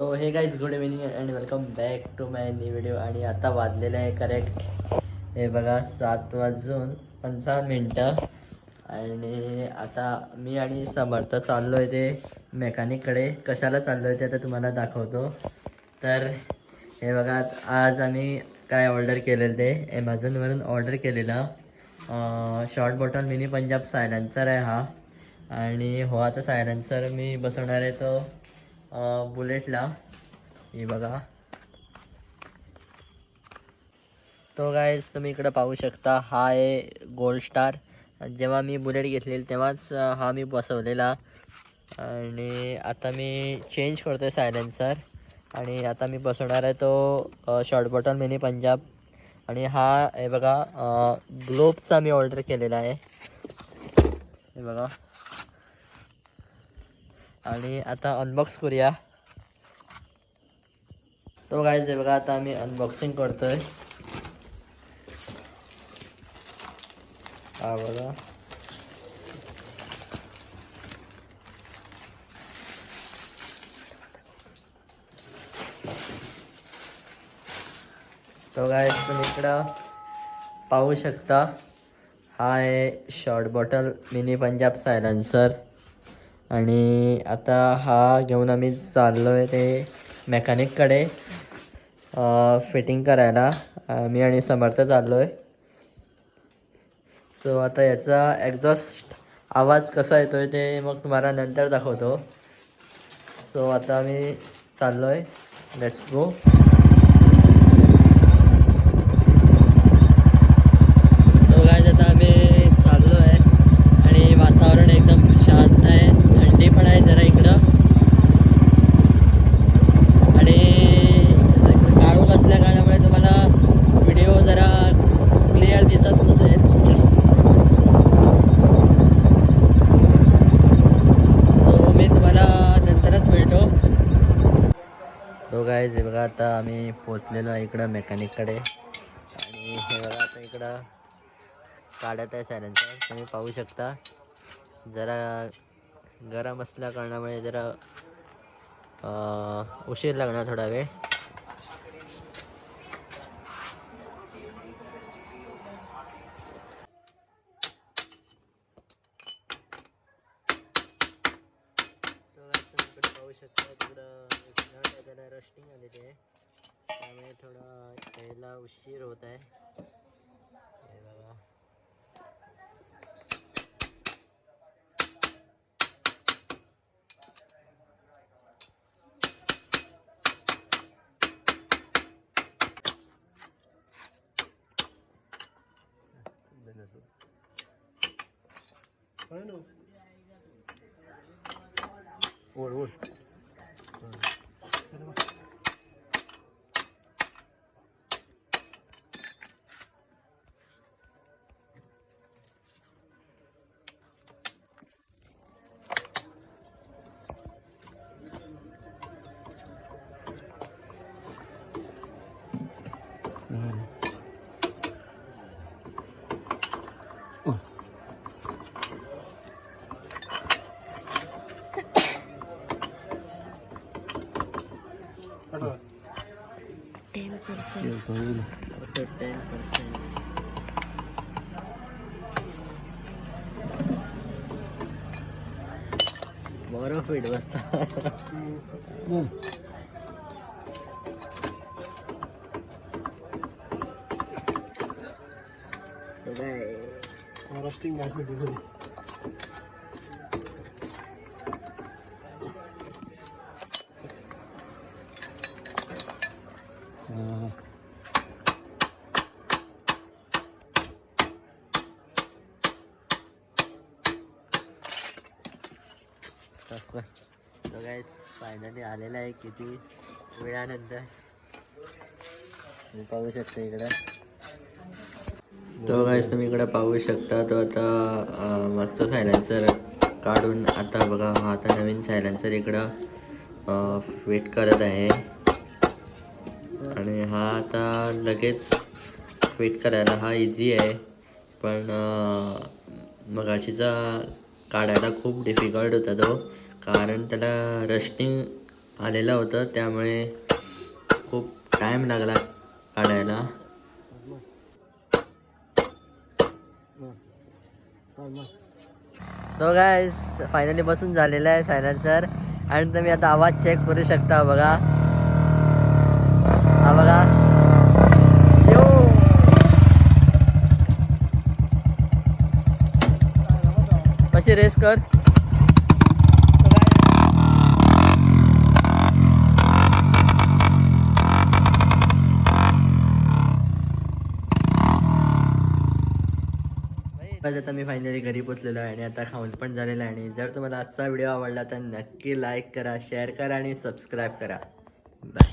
So hey guys good evening and welcome back to my new video आणि आता वाजलेलं आहे correct हे बघा सात वाजून पंचावन्न मिनटं. आणि आता मी आणि समर्थ चाललो आहे ते मेकॅनिककडे. कशाला चाललो आहे ते आता तुम्हाला दाखवतो. तर हे बघा आज आम्ही काय ऑर्डर केलेलं ते? ॲमेझॉनवरून ऑर्डर केलेला short bottle mini Punjab silencer आहे हा. आणि हो आता सायलेन्सर मी बसवणार आहे तो. बुलेटला हे बघा. तो गायज तुम्ही इकडं पाहू शकता हा आहे गोल्ड स्टार जेव्हा मी बुलेट घेतलेली तेव्हाच हा मी बसवलेला. आणि आता मी चेंज करतो आहे सायलेन्सर आणि आता मी बसवणार आहे तो शॉर्ट बॉटल मिनी पंजाब. आणि हा हे बघा ग्लोबचा मी ऑर्डर केलेला आहे. हे बघा. आणि आता अनबॉक्स करूया. तो काय जे बघा आता आम्ही अनबॉक्सिंग करतोय. हा बघा. तो काय तुम्ही इकडं पाहू शकता. हा आहे short bottle mini Punjab silencer आणि आता हा घेऊन आम्ही चाललो आहे ते मेकॅनिककडे फिटिंग करायला. मी आणि समर्थ चाललो आहे सो आता याचा एक्झॉस्ट आवाज कसा येतो आहे ते मग तुम्हाला नंतर दाखवतो. सो आता आम्ही चाललो आहे लेट्स गो तो काय आता आम्ही चाललो आहे आणि वातावरण एकदम शांत आहे थंडी पण आहे जरा इकडं आणि इकडं काळोख असल्या कारणामुळे तुम्हाला व्हिडिओ जरा क्लिअर दिसत नसेल सो मी तुम्हाला नंतरच भेटो गायज हे बघा आता आम्ही पोचलेलो आहे इकडं मेकॅनिककडे. आणि हे बघा आता इकडं काढत आहे सायलेन्सर तुम्ही पाहू शकता. जरा गरम असल्या कारणामुळे जरा उशीर लागणार थोडा वेळ तो काय तुम्ही पाहू शकता तिकडं त्याला रस्टिंग आलेली आहे त्यामुळे थोडा यायला उशीर होत आहे. हे बघा. ओढ ओढ असं टेन पर्सेंट बरं फिट बसता रस्टिंग घातली तो काय फायनली आलेला आहे किती वेळानंतर. पाहू शकता इकडं. तो गाईस तुम्ही इकडं पाहू शकता. तो आता मागचा सायलेन्सर काढून आता बघा हा आता नवीन सायलेन्सर इकडं फिट करत आहे. आणि हा आता लगेच फिट करायला हा इझी आहे. पण मगाशीचा काढायला खूप डिफिकल्ट होता तो. कारण त्याला रस्टिंग आलेलं होतं त्यामुळे खूप टाईम लागला काढायला. तो काय फायनली बसून झालेला आहे सायलेन्सर आणि तुम्ही आता आवाज चेक करू शकता बघा. हा बघा. यो कशी रेस कर? आज आता मी फायनली घरी पोचलेलो आहे आणि आता खाऊन पण झालेलं आहे. आणि जर तुम्हाला आजचा व्हिडिओ आवडला तर नक्की लाईक करा शेअर करा आणि सबस्क्राईब करा. बाय